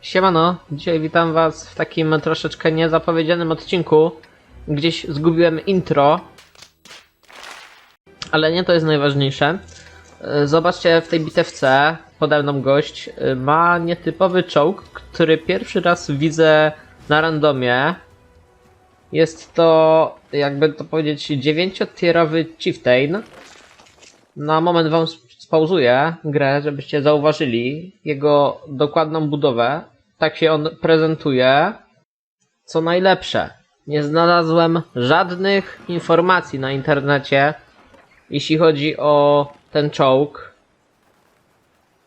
Siemano, dzisiaj witam was w takim troszeczkę niezapowiedzianym odcinku. Gdzieś zgubiłem intro, ale nie to jest najważniejsze. E, Zobaczcie, w tej bitewce pode mną gość e, ma nietypowy czołg, który pierwszy raz widzę na randomie. Jest to, jakby to powiedzieć, dziewięciotierowy Chieftain. Na moment wam spauzuję grę, żebyście zauważyli jego dokładną budowę. Tak się on prezentuje. Co najlepsze, nie znalazłem żadnych informacji na internecie, jeśli chodzi o ten czołg.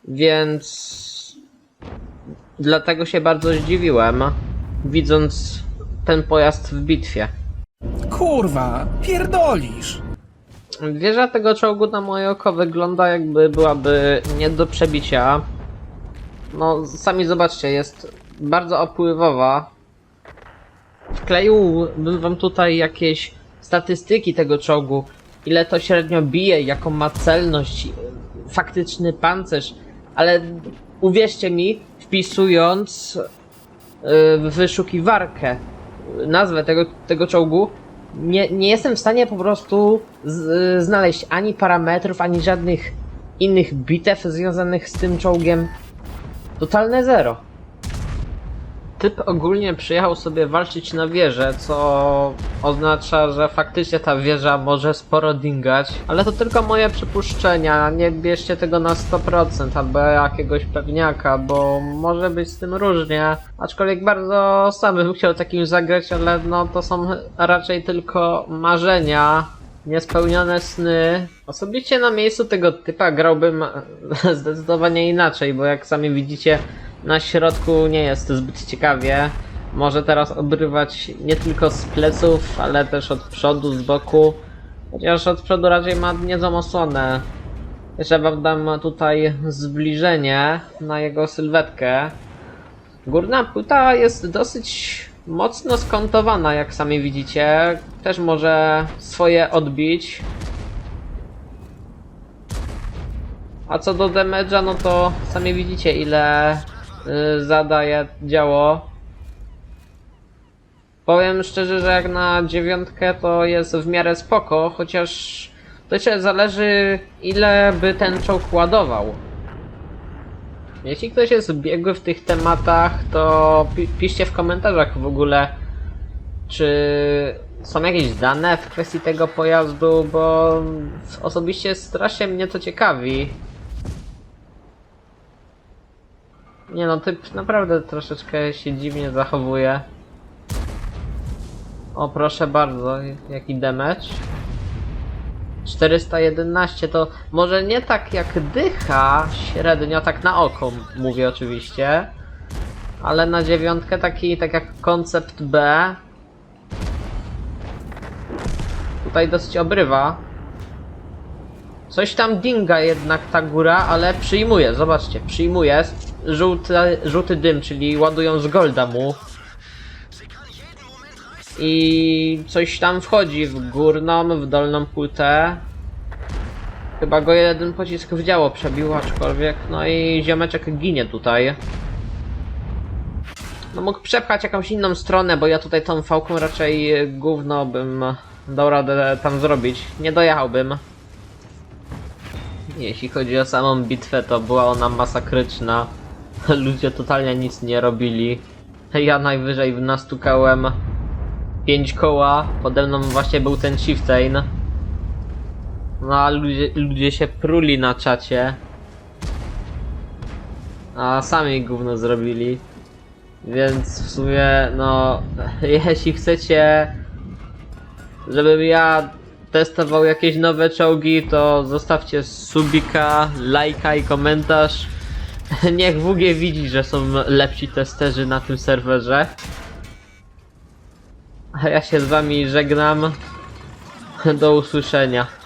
Więc dlatego się bardzo zdziwiłem, widząc ten pojazd w bitwie. Kurwa, pierdolisz. Wieża tego czołgu na moje oko wygląda jakby byłaby nie do przebicia. No, sami zobaczcie, jest bardzo opływowa. Wkleiłbym wam tutaj jakieś statystyki tego czołgu. Ile to średnio bije, jaką ma celność, faktyczny pancerz. Ale uwierzcie mi, wpisując yy, w wyszukiwarkę nazwę tego, tego czołgu, nie, nie jestem w stanie po prostu z, znaleźć ani parametrów, ani żadnych innych bitew związanych z tym czołgiem. Totalne zero. Typ ogólnie przyjechał sobie walczyć na wieżę, co oznacza, że faktycznie ta wieża może sporo dingać, ale to tylko moje przypuszczenia, nie bierzcie tego na 100% albo jakiegoś pewniaka, bo może być z tym różnie. Aczkolwiek bardzo sam bym chciał takim zagrać, ale no to są raczej tylko marzenia, niespełnione sny. Osobiście na miejscu tego typa grałbym zdecydowanie inaczej, bo jak sami widzicie, na środku nie jest zbyt ciekawie. Może teraz obrywać nie tylko z pleców, ale też od przodu, z boku. Chociaż od przodu raczej ma niezłą osłonę. Jeszcze wam dam tutaj zbliżenie na jego sylwetkę. Górna płyta jest dosyć mocno skontowana, jak sami widzicie. Też może swoje odbić. A co do damage'a, no to sami widzicie ile y, zadaje działo. Powiem szczerze, że jak na dziewiątkę to jest w miarę spoko, chociaż to jeszcze zależy ile by ten czołg ładował. Jeśli ktoś jest biegły w tych tematach, to pi piszcie w komentarzach w ogóle, czy są jakieś dane w kwestii tego pojazdu, bo osobiście strasznie mnie to ciekawi. Nie no, typ naprawdę troszeczkę się dziwnie zachowuje. O, proszę bardzo, jaki damage. 411 to może nie tak jak dycha średnio, tak na oko mówię oczywiście. Ale na dziewiątkę taki, tak jak koncept B. Tutaj dosyć obrywa. Coś tam dinga jednak ta góra, ale przyjmuje, zobaczcie, przyjmuje. Żółty, żółty dym, czyli ładują z golda mu. I coś tam wchodzi w górną, w dolną płytę. Chyba go jeden pocisk w działo przebił, aczkolwiek, no i ziomeczek ginie tutaj. No mógł przepchać jakąś inną stronę, bo ja tutaj tą fałką raczej gówno bym dał radę tam zrobić. Nie dojechałbym. Jeśli chodzi o samą bitwę, to była ona masakryczna. Ludzie totalnie nic nie robili. Ja najwyżej nastukałem 5 koła, pode mną właśnie był ten chieftain. No a ludzie, ludzie się pruli na czacie. A sami gówno zrobili. Więc w sumie, no, jeśli chcecie, żebym ja testował jakieś nowe czołgi, to zostawcie subika, lajka i komentarz. Niech WG widzi, że są lepsi testerzy na tym serwerze. A ja się z wami żegnam. Do usłyszenia.